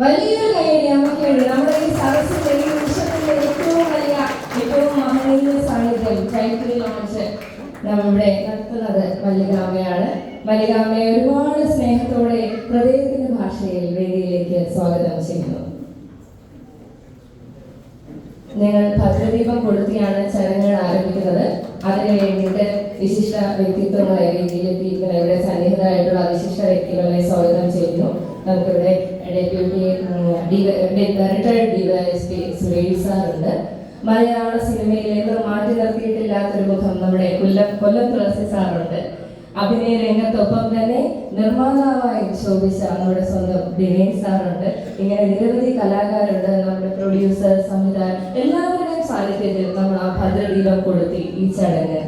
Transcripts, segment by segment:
വലിയൊരു കൈയടി നമുക്ക് നമ്മുടെ ഈ സദസ്സിന്റെ ഈ നിമിഷത്തിന്റെ ഏറ്റവും വലിയ ഏറ്റവും മഹനീയ സാന്നിധ്യം ചൈത്രി ലോഞ്ച് നമ്മുടെ നടത്തുന്നത് മല്ലികാമ്മയാണ് മല്ലികാമ്മയെ ഒരുപാട് സ്നേഹത്തോടെ ഹൃദയത്തിന്റെ ഭാഷയിൽ വേദിയിലേക്ക് സ്വാഗതം ചെയ്യുന്നു. നിങ്ങൾ ഭദ്രദീപം കൊളുത്തിയാണ് ചടങ്ങുകൾ ആരംഭിക്കുന്നത്. അതിനു വേണ്ടിയിട്ട് വിശിഷ്ട വ്യക്തിത്വങ്ങളെ വേദിയിലെത്തിയിരിക്കുന്ന ഇവിടെ സന്നിഹിതരായിട്ടുള്ള വിശിഷ്ട വ്യക്തികളെ സ്വാഗതം ചെയ്യുന്നു. നമുക്കിവിടെ റിട്ടയർഡ് ഡിവൈഎസ്പി സുരേഷ് സാറുണ്ട്. മലയാള സിനിമയിൽ എന്നും മാറ്റി നിർത്തിയിട്ടില്ലാത്തൊരു മുഖം നമ്മുടെ കൊല്ലം കൊല്ലം തുളസി സാറുണ്ട്. അഭിനയ രംഗത്തൊപ്പം തന്നെ നിർമ്മാതാവായി ശോഭിച്ച നമ്മുടെ സ്വന്തം ദിനേശ് സാറുണ്ട്. ഇങ്ങനെ നിരവധി കലാകാരുണ്ട് നമ്മുടെ പ്രൊഡ്യൂസർ സംവിധായകർ എല്ലാവരുടെയും സാന്നിധ്യത്തിൽ നമ്മൾ ആ ഭദ്രദീപം കൊളുത്തി ഈ ചടങ്ങ്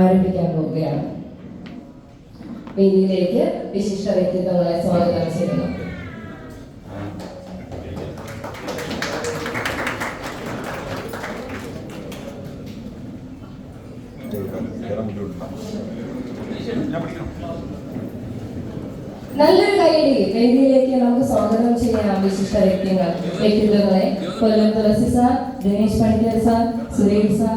ആരംഭിക്കാൻ പോവുകയാണ്. വേദിയിലേക്ക് വിശിഷ്ട വ്യക്തിത്വങ്ങളെ സ്വാഗതം ചെയ്യുന്നു. നല്ലൊരു കൈയടി. വേദിയിലേക്ക് നമുക്ക് സ്വാഗതം ചെയ്യാം വിശിഷ്ട വ്യക്തികൾ വ്യക്തിത്വങ്ങളെ Kollam Thulasi sir Dinesh Panicker sir Suresh sir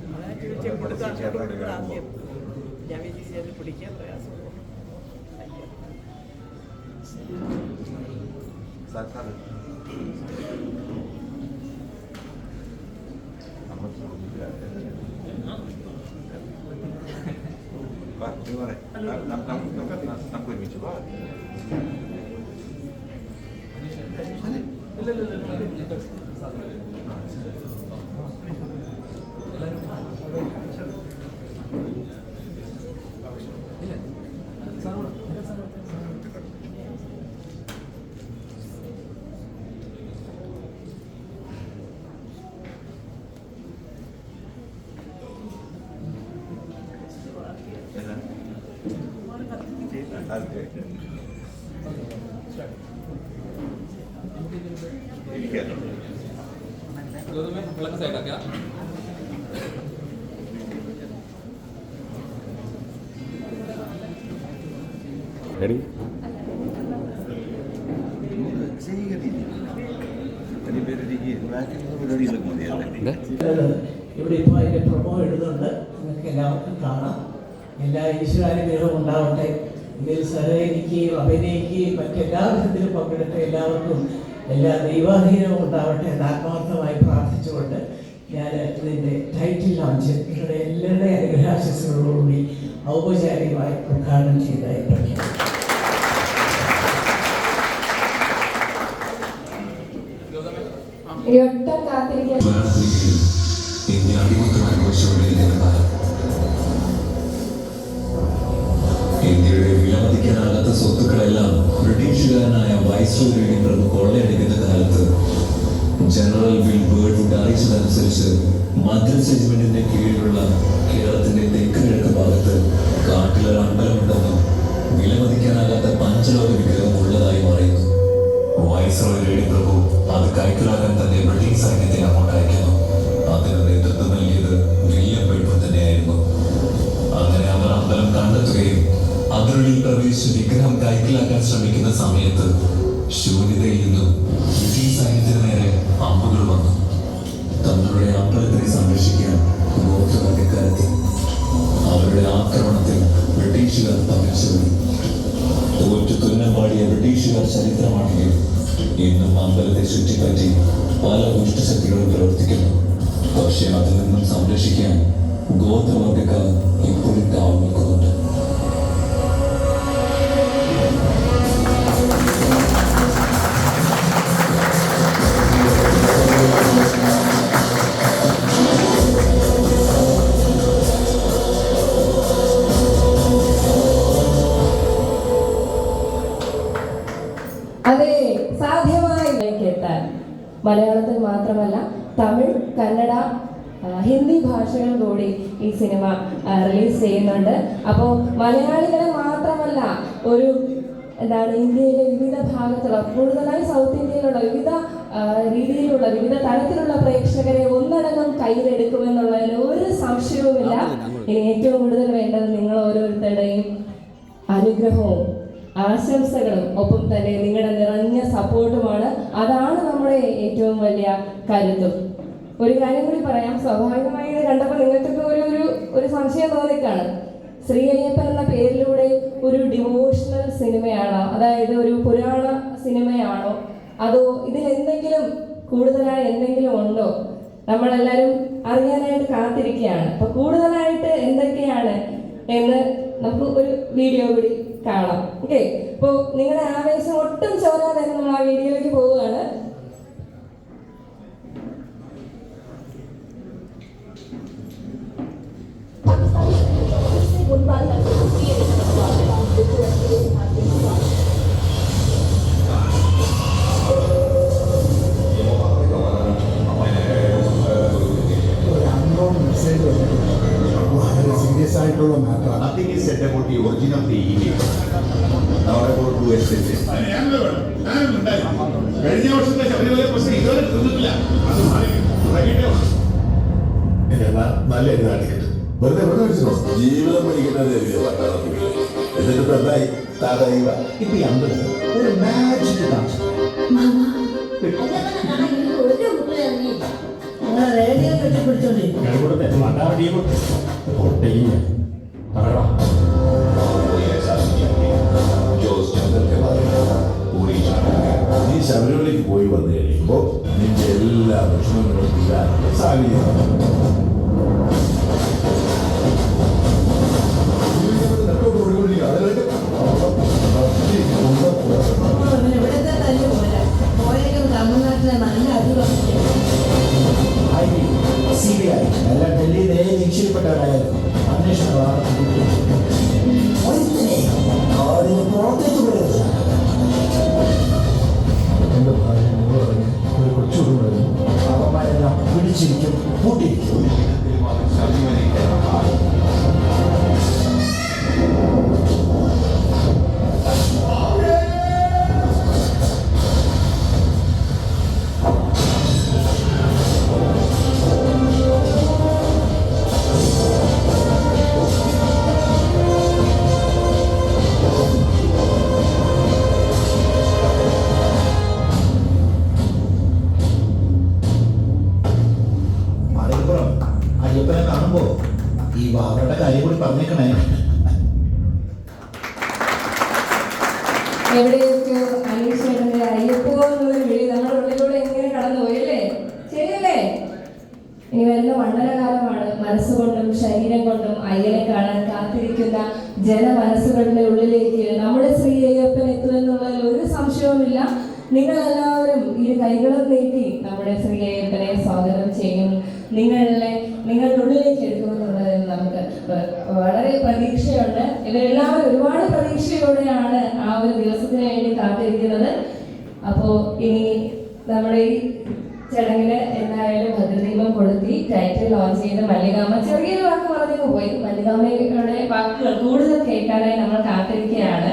ഞാൻ വിചാരിച്ചത് പിടിക്കാൻ പ്രയാസമുള്ളൂ നമുക്ക് ഒരുമിച്ച് പോവാം വിളക്ക് റെഡി ഇവിടെ ഇപ്പോൾ അതിന്റെ പ്രൊമോ എഴുതുന്നുണ്ട് നിങ്ങൾക്ക് എല്ലാവർക്കും കാണാം. എല്ലാ ഈശ്വരാനുഗ്രഹവും ഉണ്ടാവട്ടെ. ഇതിൽ സഹകരിക്കുകയും അഭിനയിക്കുകയും മറ്റെല്ലാ വിധത്തിലും പങ്കെടുത്ത എല്ലാവർക്കും എല്ലാ ദൈവാധീനവും ഉണ്ടാവട്ടെ എന്ന് ആത്മാർത്ഥമായി പ്രാർത്ഥിച്ചുകൊണ്ട് ഞാൻ ഇതിന്റെ ടൈറ്റിൽ ലോഞ്ച് നിങ്ങളുടെ എല്ലാവരുടെ അനുഗ്രഹാശസ്സുകളോടുകൂടി ഔപചാരികമായി ഉദ്ഘാടനം ചെയ്തതായി പ്രഖ്യാപിക്കും ഒട്ടും കാത്തിരിക്കാൻ വിലമതിക്കാനാകാത്ത സ്വത്തുക്കളെല്ലാം ബ്രിട്ടീഷുകാരനായ വൈസ്രോയുടെ പ്രഭു കൊള്ളയടിക്കുന്ന കാലത്ത് ജനറൽ വിൽ ബേർഡ് അറിയിച്ചതനുസരിച്ച് മദ്രസ് റെജിമെന്റിന്റെ കീഴിലുള്ള കേരളത്തിന്റെ തെക്ക് കിഴക്ക് ഭാഗത്ത് കാട്ടിലൊരു അമ്പലമുണ്ടെന്നും വിലമതിക്കാനാകാത്ത പഞ്ചലോക വിഗ്രഹം ഉള്ളതായി പറയുന്നു. വൈസ്രോയുടെ പ്രഭു അത് കൈക്കലാക്കാൻ തന്നെ ബ്രിട്ടീഷ് സൈന്യത്തെ അതിനുള്ളിൽ പ്രവേശിച്ച് വിഗ്രഹം കൈക്കലാക്കാൻ ശ്രമിക്കുന്ന സമയത്ത് ശൂന്യതയിൽ നിന്നും സൈന്യത്തിന് നേരെ അമ്പുകൾ വന്നു. തങ്ങളുടെ അമ്പലത്തിനെ സംരക്ഷിക്കാൻ ഗോത്രവർഗക്കാരെത്തി അവരുടെ ആക്രമണത്തിൽ ബ്രിട്ടീഷുകാർ തകർച്ചവരും തോറ്റു തുന്നം പാടിയ ബ്രിട്ടീഷുകാർ ചരിത്രമാണെങ്കിൽ ഇന്നും അമ്പലത്തെ ചുറ്റിപ്പറ്റി പല ദുഷ്ടശക്തികളും പ്രവർത്തിക്കുന്നു. പക്ഷെ അതിൽ നിന്നും സംരക്ഷിക്കാൻ ഗോത്രവർഗക്കാർ ഇപ്പോഴും കാവൽ മലയാളത്തിൽ മാത്രമല്ല തമിഴ് കന്നഡ ഹിന്ദി ഭാഷകൾ കൂടി ഈ സിനിമ റിലീസ് ചെയ്യുന്നുണ്ട്. അപ്പോൾ മലയാളികളെ മാത്രമല്ല ഒരു എന്താണ് ഇന്ത്യയിലെ വിവിധ ഭാഗത്തുള്ള കൂടുതലായി സൗത്ത് ഇന്ത്യയിലുള്ള വിവിധ രീതിയിലുള്ള വിവിധ തരത്തിലുള്ള പ്രേക്ഷകരെ ഒന്നടങ്കം കയ്യിലെടുക്കുമെന്നുള്ളതിന് ഒരു സംശയവുമില്ല. ഇനി ഏറ്റവും കൂടുതൽ വേണ്ടത് നിങ്ങൾ ഓരോരുത്തരുടെയും അനുഗ്രഹവും ആശംസകളും. ഒപ്പം തന്നെ നിങ്ങളുടെ നിറഞ്ഞ സപ്പോർട്ടുമാണ്. അതാണ് നമ്മുടെ ഏറ്റവും വലിയ കരുത്തും. ഒരു കാര്യം കൂടി പറയാം. സ്വാഭാവികമായി കണ്ടപ്പോൾ നിങ്ങൾക്കൊക്കെ ഒരു ഒരു ഒരു സംശയം തോന്നിക്കാണ്. ശ്രീ അയ്യപ്പൻ എന്ന പേരിലൂടെ ഒരു ഡിവോഷണൽ സിനിമയാണോ? അതായത് ഒരു പുരാണ സിനിമയാണോ? അതോ ഇതിൽ എന്തെങ്കിലും കൂടുതലായി എന്തെങ്കിലും ഉണ്ടോ? നമ്മളെല്ലാവരും അറിയാനായിട്ട് കാത്തിരിക്കുകയാണ്. അപ്പൊ കൂടുതലായിട്ട് എന്തൊക്കെയാണ് എന്ന് നമുക്ക് ഒരു വീഡിയോ കൂടി കാണാം. ഓക്കെ അപ്പോൾ നിങ്ങളുടെ ആവേശം ഒട്ടും ചോരാതെ നമ്മൾ ആ വീഡിയോയിലേക്ക് പോവുകയാണ്. സീരിയസ് ആയിട്ടുള്ള മാറ്ററാണ് Nothing is said about the origin of the email. Now about who has sent it. കഴിഞ്ഞ വർഷത്തെ ശബരിമല പ്രശ്നം ഇതുവരെ തീർന്നിട്ടില്ല അത്. നല്ല കാണിക്കട്ടെ വെറുതെ വെറുതെ വെച്ചോ ജീവിതം പഠിക്കുന്നത് എന്നിട്ട് എന്തായി? താതായിവ ഇപ്പൊ ഈ അമ്പലം. ഒരു മാജിക് റേഡിയോ കെട്ടിപ്പിടിച്ചോണ്ടിരിക്കും പൂരി നീ ശബരിമലയ്ക്ക് പോയി വന്നു കഴിയുമ്പോൾ നിന്റെ എല്ലാ പ്രശ്നങ്ങളും തീരാൻ സാധിക്കും ഈ ബാബയുടെ കാര്യം കൂടി പറഞ്ഞേക്കണേ. എവിടെയൊക്കെ അനീഷേട്ടന്റെ അയ്യപ്പോ എന്നുള്ളൊരു വിളി നമ്മുടെ ഉള്ളിലൂടെ ഇങ്ങനെ കടന്നുപോയി അല്ലേ ശരിയല്ലേ? ഇനി വരുന്ന മണ്ഡലകാലമാണ്. മനസ്സുകൊണ്ടും ശരീരം കൊണ്ടും അയ്യനെ കാണാൻ കാത്തിരിക്കുന്ന ജനമനസ്സുകളുടെ ഉള്ളിലേക്ക് നമ്മുടെ ശ്രീ അയ്യപ്പൻ എത്തുമെന്നുള്ളതിൽ ഒരു സംശയവുമില്ല. നിങ്ങളെല്ലാവരും ഈ കൈകളും നീട്ടി നമ്മുടെ ശ്രീ അയ്യപ്പനെ സ്വാഗതം ചെയ്യും. നിങ്ങളെ ഉള്ളിലേക്ക് എടുക്കുമെന്നുള്ളതിൽ നമുക്ക് വളരെ പ്രതീക്ഷയുണ്ട്. ഇവരെല്ലാവരും ഒരുപാട് പ്രതീക്ഷയോടെയാണ് ആ ഒരു ദിവസത്തിന് വേണ്ടി കാത്തിരിക്കുന്നത്. അപ്പോൾ ഇനി നമ്മുടെ ഈ ചടങ്ങിന് എന്തായാലും ഭദ്രദീപം കൊളുത്തി ടൈറ്റിൽ ലോഞ്ച് ചെയ്ത മല്ലികാമ ചെറിയൊരു വാക്ക് പറഞ്ഞു പോയി. മല്ലികാമയുടെ വാക്കുകൾ കൂടുതൽ കേൾക്കാനായി നമ്മൾ കാത്തിരിക്കുകയാണ്.